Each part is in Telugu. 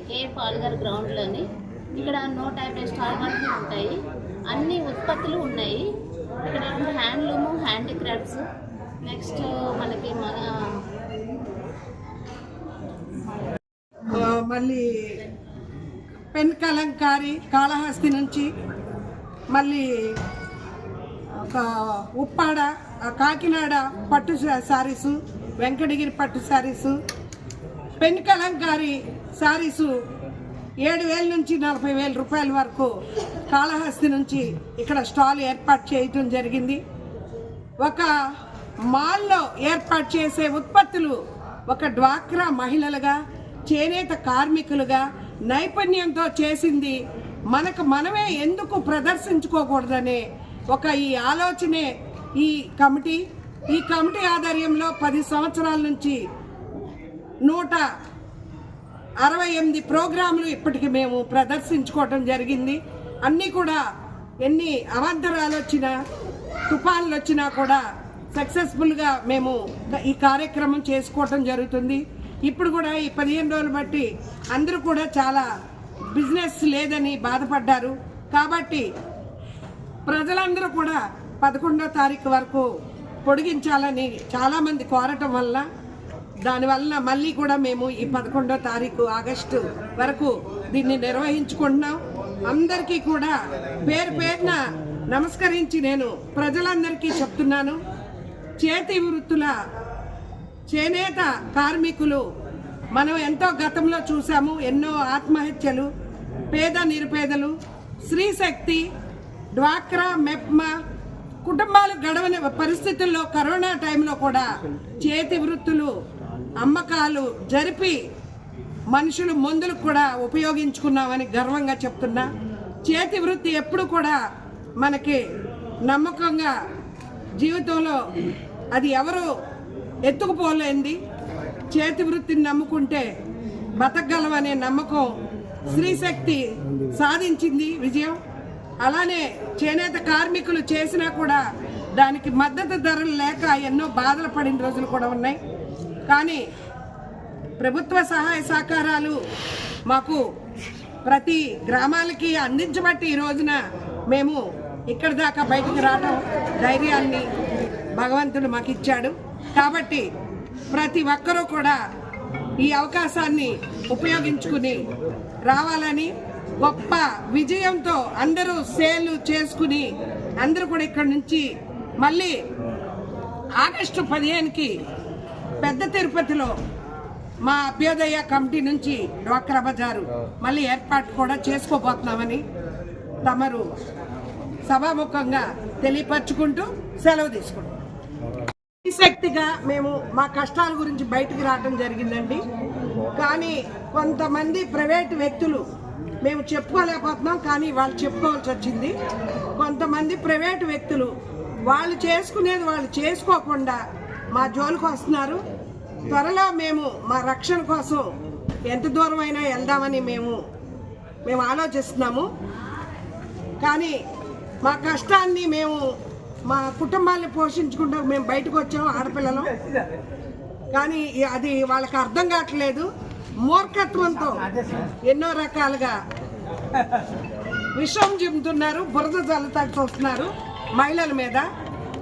పాలుగారు గ్రౌండ్లోని ఇక్కడ నూట యాభై స్టాల్ మార్కెట్ ఉంటాయి. అన్ని ఉత్పత్తులు ఉన్నాయి. ఇక్కడ హ్యాండ్లూము హ్యాండిక్రాఫ్ట్స్ నెక్స్ట్ మనకి మన మళ్ళీ పెన్ కలంకారి కాళహస్తి నుంచి మళ్ళీ ఒక ఉప్పాడ కాకినాడ పట్టు శారీసు వెంకటగిరి పట్టు శారీసు పెన్ కలంకారి శారీసు ఏడు వేల నుంచి నలభై వేల రూపాయల వరకు కాళహస్తి నుంచి ఇక్కడ స్టాల్ ఏర్పాటు చేయటం జరిగింది. ఒక మాల్లో ఏర్పాటు చేసే ఉత్పత్తులు ఒక డ్వాక్రా మహిళలుగా చేనేత కార్మికులుగా నైపుణ్యంతో చేసింది. మనకు మనమే ఎందుకు ప్రదర్శించుకోకూడదనే ఒక ఈ ఆలోచనే ఈ కమిటీ. ఈ కమిటీ ఆధ్వర్యంలో పది సంవత్సరాల నుంచి నూట అరవై ఎనిమిది ప్రోగ్రాములు ఇప్పటికి మేము ప్రదర్శించుకోవటం జరిగింది. అన్నీ కూడా ఎన్ని అవాంతరాలు వచ్చినా తుఫాన్లు వచ్చినా కూడా సక్సెస్ఫుల్గా మేము ఈ కార్యక్రమం చేసుకోవటం జరుగుతుంది. ఇప్పుడు కూడా ఈ పదిహేను రోజులు బట్టి అందరూ కూడా చాలా బిజినెస్ లేదని బాధపడ్డారు. కాబట్టి ప్రజలందరూ కూడా పదకొండో తారీఖు వరకు పొడిగించాలని చాలామంది కోరటం వల్ల దానివల్ల మళ్ళీ కూడా మేము ఈ పదకొండో తారీఖు ఆగస్టు వరకు దీన్ని నిర్వహించుకుంటున్నాం. అందరికీ కూడా పేరు పేరున నమస్కరించి నేను ప్రజలందరికీ చెప్తున్నాను. చేతి వృత్తుల చేనేత కార్మికులు మనం ఎంతో గతంలో చూసాము ఎన్నో ఆత్మహత్యలు పేద నిరుపేదలు స్త్రీశక్తి డ్వాక్రా మెప్మా కుటుంబాలు గడవని పరిస్థితుల్లో కరోనా టైంలో కూడా చేతి వృత్తులు అమ్మకాలు జరిపి మనుషులు మందులు కూడా ఉపయోగించుకున్నామని గర్వంగా చెప్తున్నా. చేతి వృత్తి ఎప్పుడు కూడా మనకి నమ్మకంగా జీవితంలో అది ఎవరు ఎత్తుకుపోలేంది. చేతి వృత్తిని నమ్ముకుంటే బతకగలమనే నమ్మకం స్త్రీశక్తి సాధించింది విజయం. అలానే చేనేత కార్మికులు చేసినా కూడా దానికి మద్దతు ధరలు లేక ఎన్నో బాధలు పడిన రోజులు కూడా ఉన్నాయి. కానీ ప్రభుత్వ సహాయ సహకారాలు మాకు ప్రతి గ్రామాలకి అందించబట్టి ఈ రోజున మేము ఇక్కడి దాకా బయటికి రావడం ధైర్యాన్ని భగవంతుడు మాకు ఇచ్చాడు. కాబట్టి ప్రతి ఒక్కరూ కూడా ఈ అవకాశాన్ని ఉపయోగించుకుని రావాలని గొప్ప విజయంతో అందరూ సేల్ చేసుకుని అందరూ కూడా ఇక్కడ నుంచి మళ్ళీ ఆగస్టు పదిహేనుకి పెద్ద తిరుపతిలో మా అభ్యోదయ కమిటీ నుంచి డ్వాక్రా బజారు మళ్ళీ ఏర్పాటు కూడా చేసుకోబోతున్నామని తమరు సభాముఖంగా తెలియపరచుకుంటూ సెలవు తీసుకుంటాం శక్తిగా మేము మా కష్టాల గురించి బయటికి రావడం జరిగిందండి. కానీ కొంతమంది ప్రైవేట్ వ్యక్తులు మేము చెప్పుకోలేకపోతున్నాం కానీ వాళ్ళు చెప్పుకోవాల్సి వచ్చింది. కొంతమంది ప్రైవేట్ వ్యక్తులు వాళ్ళు చేసుకునేది వాళ్ళు చేసుకోకుండా మా జోలికి వస్తున్నారు. త్వరలో మేము మా రక్షణ కోసం ఎంత దూరం అయినా వెళ్దామని మేము మేము ఆలోచిస్తున్నాము. కానీ మా కష్టాన్ని మేము మా కుటుంబాన్ని పోషించుకుంటూ మేము బయటకు వచ్చాము ఆడపిల్లలు. కానీ అది వాళ్ళకి అర్థం కావట్లేదు. మూర్ఖత్వంతో ఎన్నో రకాలుగా విషం చెబుతున్నారు బురద జల్లుతాకి చూస్తున్నారు మహిళల మీద.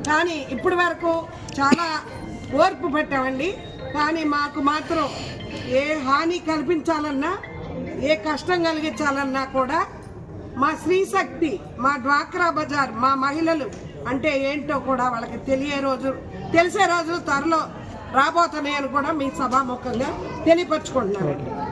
కానీ ఇప్పటి వరకు చాలా ఓర్పు పెట్టామండి. కానీ మాకు మాత్రం ఏ హాని కల్పించాలన్నా ఏ కష్టం కలిగించాలన్నా కూడా మా స్త్రీశక్తి మా డ్వాక్రా బజార్ మా మహిళలు అంటే ఏంటో కూడా వాళ్ళకి తెలియ రోజు తెలిసే రోజు త్వరలో రాబోతున్నాయని కూడా మీ సభాముఖంగా తెలియపరచుకుంటున్నాను.